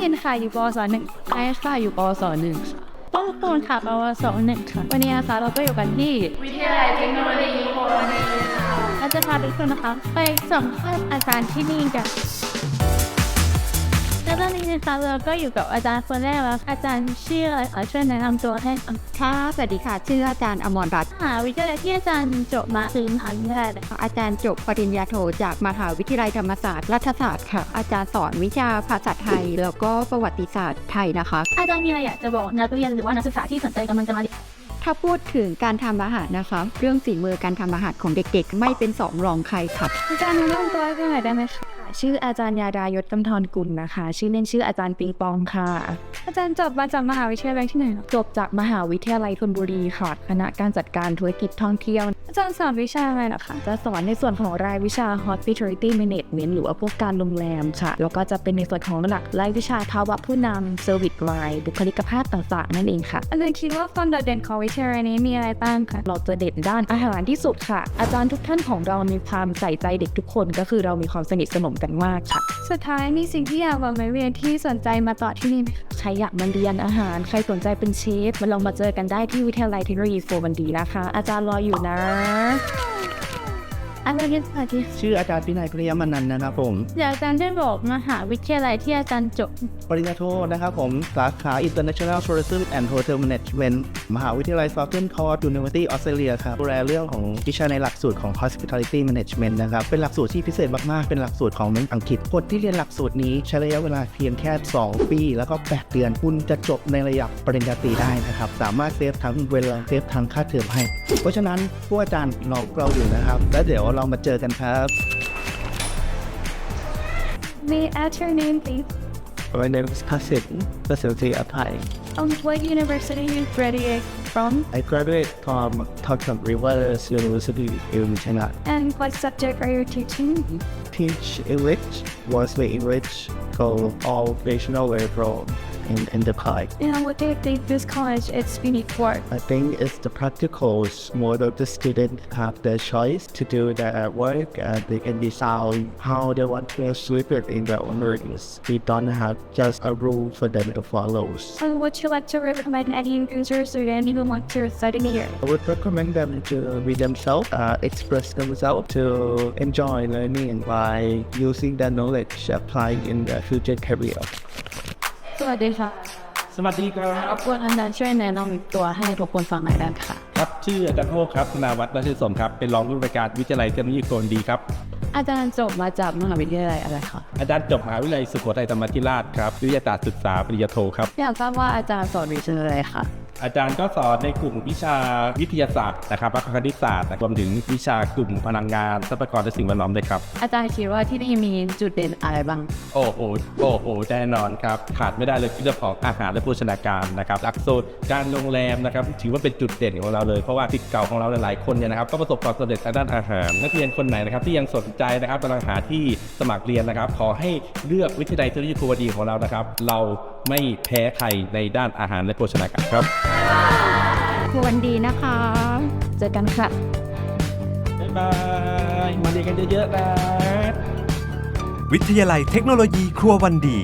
เย็นค่ะอยู่ปศหนึ่งไอซ์ค่ะอยู่ปศหนึ่งต้นคูนค่ะปวสหนึ่งค่ะวันนี้นะคะเราก็อยู่กันที่วิทยาลัยเทคโนโลยีโคโลนีค่ะเราจะพาทุกคนนะคะไปสัมภาษณ์อาจารย์ที่นี่กัน นนี้นะคะเราก็อยู่กับอาจารย์คนแรกแล้ว อาจารย์ชื่ออะไรคะช่วยแนะนำตัวให้ค่ะค่ะสวัสดีค่ะ ชื่ออาจารย์อมรรัตน์มหาวิทยาลัยที่อาจารย์จบมาคือมหาวิทยาลัยอะไรคะอาจารย์จบปริญญาโทจากมหาวิทยาลัยธรรมศาสตร์รัฐศาสตร์ค่ะ อาจารย์สอนวิชาภาษาไทย แล้วก็ประวัติศาสตร์ไทยนะคะ อาจารย์มีอะไรอยากจะบอกนักเรียนหรือว่านักศึกษาที่สนใจกำลังจะมาเรียน ถ้าพูดถึงการทำอาหารนะคะ เรื่องฝีมือการทำอาหารของเด็กๆ ไม่เป็นสองรองใครค่ะ อาจารย์แนะนำตัวให้หน่อยได้ไหมคะ ชื่ออาจารย์ยาดายศกำธรกุลนะคะ ชื่อเล่นชื่ออาจารย์ปิงปองค่ะ อาจารย์จบมาจากมหาวิทยาลัยที่ไหนเหรอจบจากมหาวิทยาลัยธนบุรีค่ะคณะการจัดการธุรกิจท่องเที่ยว อาจารย์สอนวิชาอะไรเหรอคะจะสอนในส่วนของรายวิชา hospitality management หรือว่าพวกการโรงแรมค่ะ แล้วก็จะเป็นในส่วนของหลักรายวิชาภาวะผู้นำ service line บุคลิกภาพต่างๆนั่นเองค่ะอาจารย์คิดว่าความโดดเด่นของวิทยาลัยนี้มีอะไรบ้างคะเราจะเด่นด้านอาหารที่สุดค่ะ อาจารย์ทุกท่านของเรามีความใส่ใจเด็กทุกคนก็คือเรามีความสนิทสนมกันมากค่ะ สุดท้ายมีสิ่งที่อยากบอกไหมเวียนที่สนใจมาต่อที่นี่ไหมคะใครอยากมาเรียนอาหาร ใครสนใจเป็นเชฟมาลองมาเจอกันได้ที่วิทยาลัยเทคโนโลยีโฟบันดีนะคะ อาจารย์รออยู่นะ อาจารย์สวัสดีค่ะชื่ออาจารย์พินัยพริยมนันท์นะครับผมอยากอาจารย์ได้บอกมหาวิทยาลัยที่อาจารย์จบ ปริญญาโทนะครับผม สาขา International Tourism and Hotel Management มหาวิทยาลัย Southern Coast University Australia ครับดูแลเรื่องของวิชาในหลักสูตรของ Hospitality Management นะครับ เป็นหลักสูตรที่พิเศษมาก ๆ เป็นหลักสูตรของอังกฤษ คนที่เรียนหลักสูตรนี้ใช้ระยะเวลาเพียงแค่ 2 ปี แล้วก็ 8 เดือน คุณจะจบในระดับปริญญาตรีได้นะครับ สามารถเซฟทั้งเวลา เซฟทั้งค่าเทอมให้ เพราะฉะนั้นผู้อาจารย์รอเราอยู่นะครับ แล้วเดี๋ยวเรมาเจอกันครับ May I ask your name please My name is Kasim, specialty applying. um, What university you graduate from I graduated from Tokyo Rivers University in China. and what subject are you teaching? Teach English, mostly English, go all regional level in, in the college. And what do you think this college is unique for? I think it's the practicals more of the students have the choice to do their work and they can decide how they want to achieve it in their own learnings. We don't have just a rule for them to follow. And would you like to recommend any user student who want to study here? I would recommend them to be themselves, uh, express themselves, to enjoy learning by using their knowledge applying in their future career. สวัสดีค่ะสวัสดีครับ รบกวนอาจารย์ช่วยแนะนำตัวให้ทุกคนฟังหน่อยได้ไหมคะครับชื่ออาจารย์โฮครับธนาวัฒน์ราชสมครับเป็นรองผู้อำนวยการวิทยาลัยเทคโนโลยีโกลดีครับ อาจารย์จบมาจากมหาวิทยาลัยอะไรคะอาจารย์จบมหาวิทยาลัยสุโขทัยธรรมาธิราชครับวิทยาศาสตร์ศึกษาปริญญาโทครับ อยากทราบว่าอาจารย์สอนวิชาอะไรคะ อาจารย์ก็สอนในกลุ่มวิชาวิทยาศาสตร์นะครับและคณิตศาสตร์รวมถึงวิชากลุ่มพลังงานทรัพยากรและสิ่งแวดล้อมด้วยครับอาจารย์คิดว่าที่นี่มีจุดเด่นอะไรบ้าง โอ้โหโอ้โหแน่นอนครับ ขาดไม่ได้เลยคือเรื่องของอาหารและโภชนาการนะครับหลักสูตรการโรงแรมนะครับถือว่าเป็นจุดเด่นของเราเลยเพราะว่าศิษย์เก่าของเราหลายๆคนเนี่ยนะครับก็ประสบความสำเร็จทางด้านอาหารนักเรียนคนไหนนะครับที่ยังสนใจนะครับกำลังหาที่สมัครเรียนนะครับ ขอให้เลือกวิทยาลัยเทคโนโลยีครูวดีของเรานะครับ เราไม่แพ้ใครในด้านอาหารและโภชนาการครับ ควรดีนะคะ เจอกันค่ะ บ๊ายบาย มาเรียนกันเยอะๆนะ วิทยาลัยเทคโนโลยีครัววันดี